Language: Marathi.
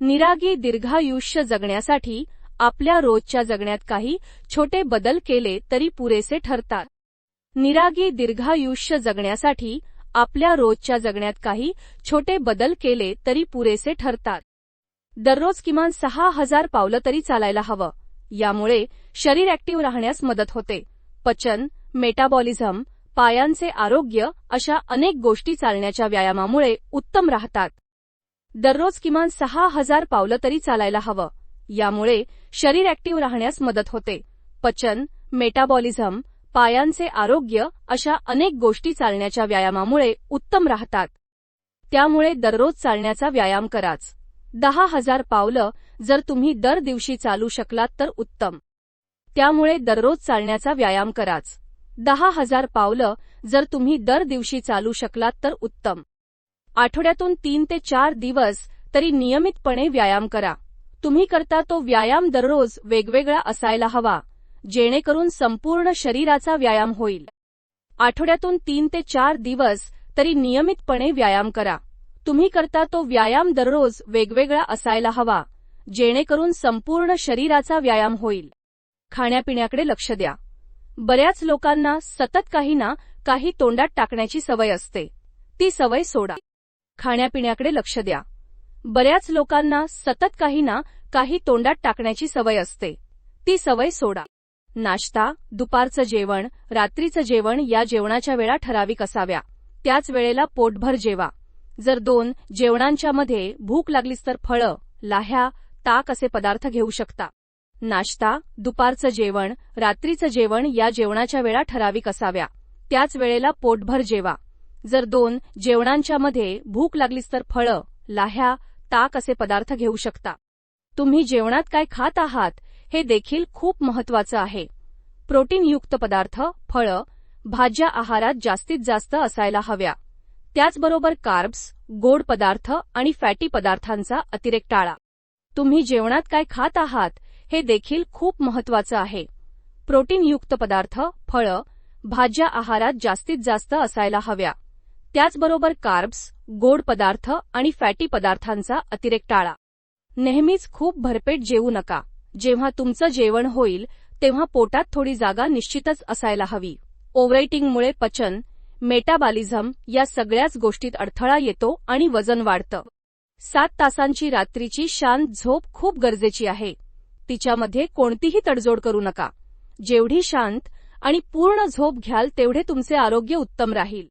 निरागी दीर्घायुष्य जगण्यासाठी आपल्या रोजच्या जगण्यात काही छोटे बदल केले तरी पुरेसे ठरतात. निरागी दीर्घायुष्य जगण्यासाठी आपल्या रोजच्या जगण्यात काही छोटे बदल केले तरी पुरेसे ठरतात. दररोज किमान सहा हजार पावलं तरी चालायला हवं. यामुळे शरीर ॲक्टिव्ह राहण्यास मदत होते. पचन, मेटाबॉलिझम, पायांचे आरोग्य अशा अनेक गोष्टी चालण्याच्या व्यायामामुळे उत्तम राहतात. दररोज किमान सहा हजार पावलं तरी चालायला हवं. यामुळे शरीर ॲक्टिव्ह राहण्यास मदत होते. पचन, मेटाबॉलिझम, पायांचे आरोग्य अशा अनेक गोष्टी चालण्याच्या व्यायामामुळे उत्तम राहतात. त्यामुळे दररोज चालण्याचा व्यायाम कराच. दहा हजार पावलं जर तुम्ही दर दिवशी चालू शकलात तर उत्तम. त्यामुळे दररोज चालण्याचा व्यायाम कराच. दहा हजार पावलं जर तुम्ही दर दिवशी चालू शकलात तर उत्तम. आठवड्यातून तीन ते चार दिवस तरी नियमितपणे व्यायाम करा. तुम्ही करता तो व्यायाम दररोज वेगवेगळा असायला हवा, जेणेकरून संपूर्ण शरीराचा व्यायाम होईल. आठवड्यातून तीन ते चार दिवस तरी नियमितपणे व्यायाम करा. तुम्ही करता तो व्यायाम दररोज वेगवेगळा असायला हवा, जेणेकरून संपूर्ण शरीराचा व्यायाम होईल. खाण्यापिण्याकडे लक्ष द्या. बऱ्याच लोकांना सतत काही ना काही तोंडात टाकण्याची सवय असते. ती सवय सोडा. खाण्यापिण्याकडे लक्ष द्या. बऱ्याच लोकांना सतत काही ना काही तोंडात टाकण्याची सवय असते. ती सवय सोडा. नाश्ता, दुपारचं जेवण, रात्रीचं जेवण या जेवणाच्या वेळा ठराविक असाव्या. त्याच वेळेला पोटभर जेवा. जर दोन जेवणांच्या मध्ये भूक लागलीच तर फळं, लाह्या, ताक असे पदार्थ घेऊ शकता. नाश्ता, दुपारचं जेवण, रात्रीचं जेवण या जेवणाच्या वेळा ठराविक असाव्या. त्याच वेळेला पोटभर जेवा. जर दोन जेवणांच्या मध्ये भूक लागलीच तर फळं, लाह्या, ताक असे पदार्थ घेऊ शकता. तुम्ही जेवणात काय खात आहात हे देखील खूप महत्वाचं आहे. प्रोटीनयुक्त पदार्थ, फळं, भाज्या आहारात जास्तीत जास्त असायला हव्या. त्याचबरोबर कार्ब्स, गोड पदार्थ आणि फॅटी पदार्थांचा अतिरेक टाळा. तुम्ही जेवणात काय खात आहात हे देखील खूप महत्वाचं आहे. प्रोटीनयुक्त पदार्थ, फळं, भाज्या आहारात जास्तीत जास्त असायला हव्या. त्याचबरोबर कार्ब्स, गोड पदार्थ आणि फॅटी पदार्थांचा अतिरेक टाळा. नेहमीच खूप भरपेट जेवू नका. जेव्हा तुमचं जेवण होईल तेव्हा पोटात थोडी जागा निश्चितच असायला हवी. ओव्हरईटिंगमुळे पचन, मेटाबॉलिझम या सगळ्याच गोष्टीत अडथळा येतो आणि वजन वाढतं. सात तासांची रात्रीची शांत झोप खूप गरजेची आहे. तिच्यामध्ये कोणतीही तडजोड करू नका. जेवढी शांत आणि पूर्ण झोप घ्याल तेवढे तुमचे आरोग्य उत्तम राहील.